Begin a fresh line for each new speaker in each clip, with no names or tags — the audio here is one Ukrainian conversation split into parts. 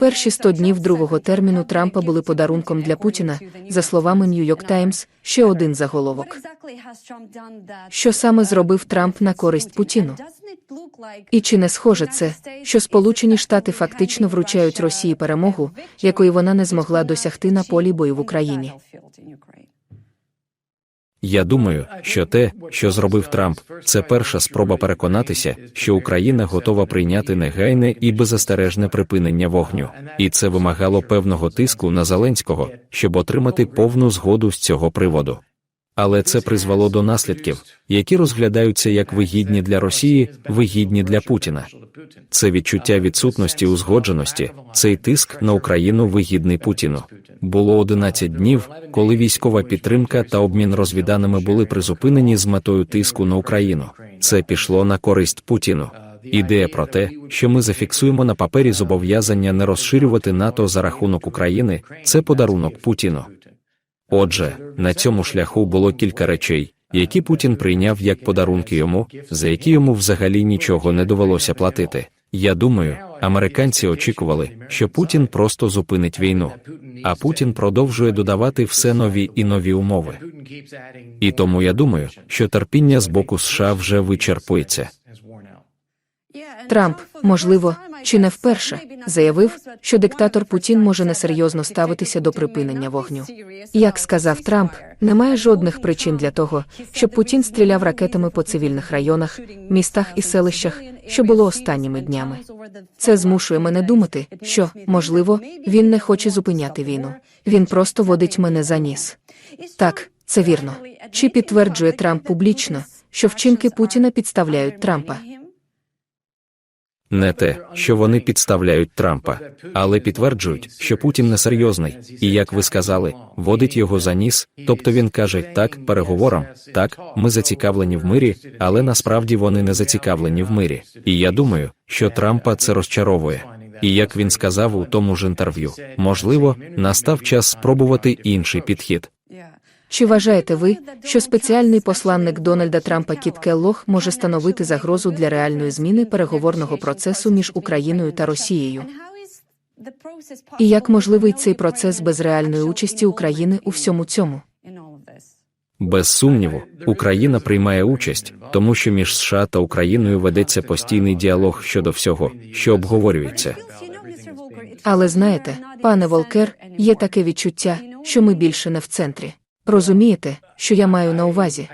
Перші 100 днів другого терміну Трампа були подарунком для Путіна, за словами Нью-Йорк Таймс, ще один заголовок.
Що саме зробив Трамп на користь Путіну? І чи не схоже це, що Сполучені Штати фактично вручають Росії перемогу, якої вона не змогла досягти на полі бою в Україні?
Я думаю, що те, що зробив Трамп, це перша спроба переконатися, що Україна готова прийняти негайне і беззастережне припинення вогню, і це вимагало певного тиску на Зеленського, щоб отримати повну згоду з цього приводу. Але це призвело до наслідків, які розглядаються як вигідні для Росії, вигідні для Путіна. Це відчуття відсутності узгодженості, цей тиск на Україну вигідний Путіну. Було 11 днів, коли військова підтримка та обмін розвіданими були призупинені з метою тиску на Україну. Це пішло на користь Путіну. Ідея про те, що ми зафіксуємо на папері зобов'язання не розширювати НАТО за рахунок України, це подарунок Путіну. Отже, на цьому шляху було кілька речей, які Путін прийняв як подарунки йому, за які йому взагалі нічого не довелося платити. Я думаю, американці очікували, що Путін просто зупинить війну, а Путін продовжує додавати все нові і нові умови. І тому я думаю, що терпіння з боку США вже вичерпується.
Трамп, можливо, чи не вперше, заявив, що диктатор Путін може несерйозно ставитися до припинення вогню. Як сказав Трамп, немає жодних причин для того, щоб Путін стріляв ракетами по цивільних районах, містах і селищах, що було останніми днями. Це змушує мене думати, що, можливо, він не хоче зупиняти війну. Він просто водить мене за ніс. Так, це вірно. Чи підтверджує Трамп публічно, що вчинки Путіна підставляють Трампа?
Не те, що вони підставляють Трампа, але підтверджують, що Путін несерйозний, і як ви сказали, водить його за ніс. Тобто він каже так переговорам, так, ми зацікавлені в мирі, але насправді вони не зацікавлені в мирі. І я думаю, що Трампа це розчаровує. І як він сказав у тому ж інтерв'ю, можливо, настав час спробувати інший підхід.
Чи вважаєте ви, що спеціальний посланник Дональда Трампа Кіт Келлох може становити загрозу для реальної зміни переговорного процесу між Україною та Росією? І як можливий цей процес без реальної участі України у всьому цьому?
Без сумніву, Україна приймає участь, тому що між США та Україною ведеться постійний діалог щодо всього, що обговорюється.
Але знаєте, пане Волкер, є таке відчуття, що ми більше не в центрі. Розумієте, що я маю на увазі?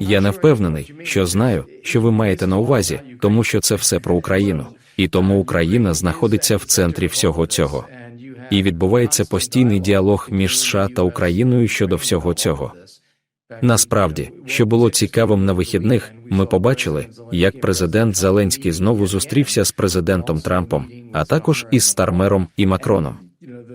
Я не впевнений, що знаю, що ви маєте на увазі, тому що це все про Україну, і тому Україна знаходиться в центрі всього цього. І відбувається постійний діалог між США та Україною щодо всього цього. Насправді, що було цікавим на вихідних, ми побачили, як президент Зеленський знову зустрівся з президентом Трампом, а також із Стармером і Макроном.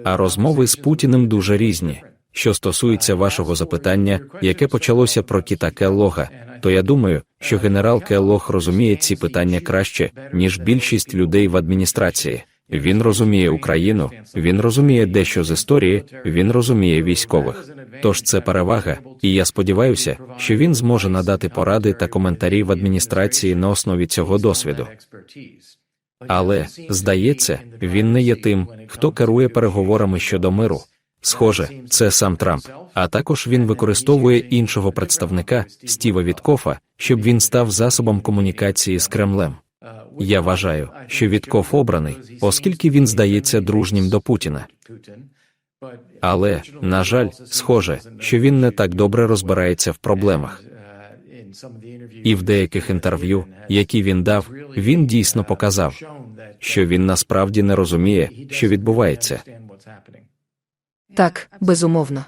А розмови з Путіним дуже різні. Що стосується вашого запитання, яке почалося про кіта Келлога, то я думаю, що генерал Келлог розуміє ці питання краще, ніж більшість людей в адміністрації. Він розуміє Україну, він розуміє дещо з історії, він розуміє військових. Тож це перевага, і я сподіваюся, що він зможе надати поради та коментарі в адміністрації на основі цього досвіду. Але здається, він не є тим, хто керує переговорами щодо миру. Схоже, це сам Трамп. А також він використовує іншого представника Стіва Віткофа, щоб він став засобом комунікації з Кремлем. Я вважаю, що Віткоф обраний, оскільки він здається дружнім до Путіна. Але, на жаль, схоже, що він не так добре розбирається в проблемах. І в деяких інтерв'ю, які він дав, він дійсно показав, що він насправді не розуміє, що відбувається.
Так, безумовно.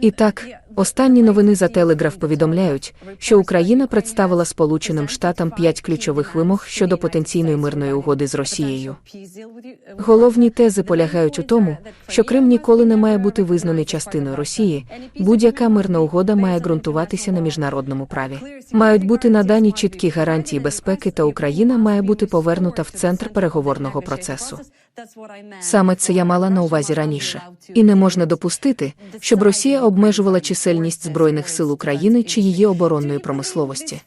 І так, останні новини за Телеграф повідомляють, що Україна представила Сполученим Штатам п'ять ключових вимог щодо потенційної мирної угоди з Росією. Головні тези полягають у тому, що Крим ніколи не має бути визнаний частиною Росії. Будь-яка мирна угода має ґрунтуватися на міжнародному праві. Мають бути надані чіткі гарантії безпеки, та Україна має бути повернута в центр переговорного процесу. Саме це я мала на увазі раніше, і не можна допустити, щоб Росія обмежувала чисельність збройних сил України чи її оборонної промисловості.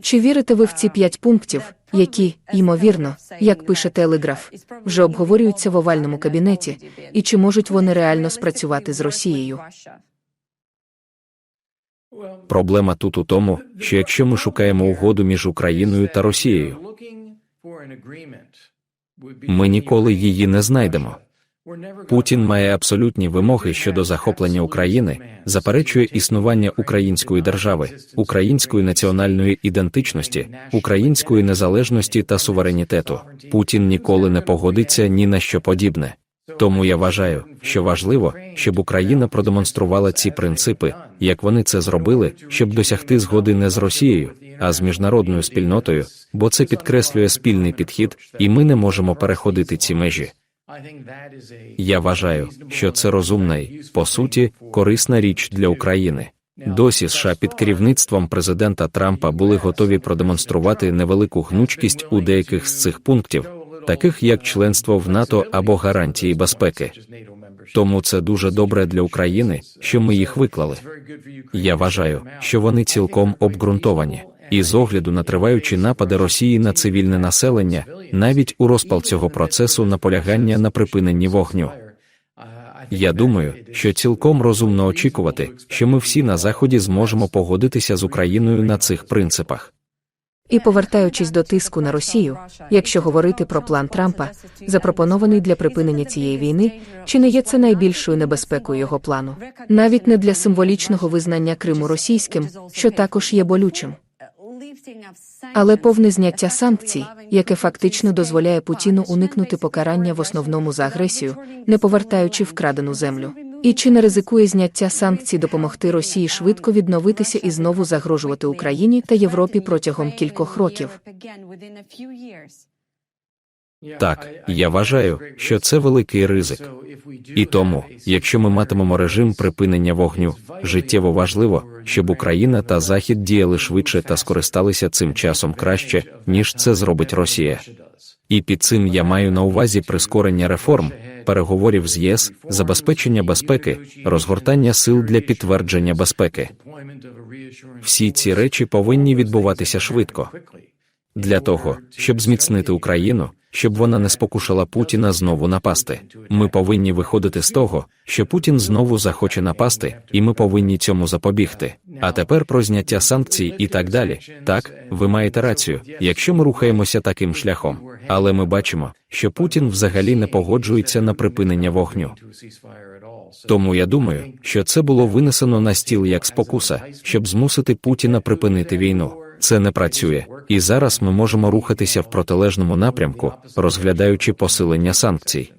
Чи вірите ви в ці п'ять пунктів, які, ймовірно, як пише Телеграф, вже обговорюються в овальному кабінеті, і чи можуть вони реально спрацювати з Росією?
Проблема тут у тому, що якщо ми шукаємо угоду між Україною та Росією, ми ніколи її не знайдемо. Путін має абсолютні вимоги щодо захоплення України, заперечує існування української держави, української національної ідентичності, української незалежності та суверенітету. Путін ніколи не погодиться ні на що подібне. Тому я вважаю, що важливо, щоб Україна продемонструвала ці принципи, як вони це зробили, щоб досягти згоди не з Росією, а з міжнародною спільнотою, бо це підкреслює спільний підхід, і ми не можемо переходити ці межі. Я вважаю, що це розумна і, по суті, корисна річ для України. Досі США під керівництвом президента Трампа були готові продемонструвати невелику гнучкість у деяких з цих пунктів, таких як членство в НАТО або гарантії безпеки. Тому це дуже добре для України, що ми їх виклали. Я вважаю, що вони цілком обґрунтовані. І з огляду на триваючі напади Росії на цивільне населення, навіть у розпал цього процесу наполягання на припиненні вогню. Я думаю, що цілком розумно очікувати, що ми всі на заході зможемо погодитися з Україною на цих принципах.
І повертаючись до тиску на Росію, якщо говорити про план Трампа, запропонований для припинення цієї війни, чи не є це найбільшою небезпекою його плану? Навіть не для символічного визнання Криму російським, що також є болючим. Але повне зняття санкцій, яке фактично дозволяє Путіну уникнути покарання в основному за агресію, не повертаючи вкрадену землю. І чи не ризикує зняття санкцій допомогти Росії швидко відновитися і знову загрожувати Україні та Європі протягом кількох років?
Так, я вважаю, що це великий ризик. І тому, якщо ми матимемо режим припинення вогню, життєво важливо, щоб Україна та Захід діяли швидше та скористалися цим часом краще, ніж це зробить Росія. І під цим я маю на увазі прискорення реформ, переговорів з ЄС, забезпечення безпеки, розгортання сил для підтвердження безпеки. Всі ці речі повинні відбуватися швидко. Для того, щоб зміцнити Україну, щоб вона не спокушала Путіна знову напасти. Ми повинні виходити з того, що Путін знову захоче напасти, і ми повинні цьому запобігти. А тепер про зняття санкцій і так далі. Так, ви маєте рацію, якщо ми рухаємося таким шляхом. Але ми бачимо, що Путін взагалі не погоджується на припинення вогню. Тому я думаю, що це було винесено на стіл як спокуса, щоб змусити Путіна припинити війну. Це не працює, і зараз ми можемо рухатися в протилежному напрямку, розглядаючи посилення санкцій.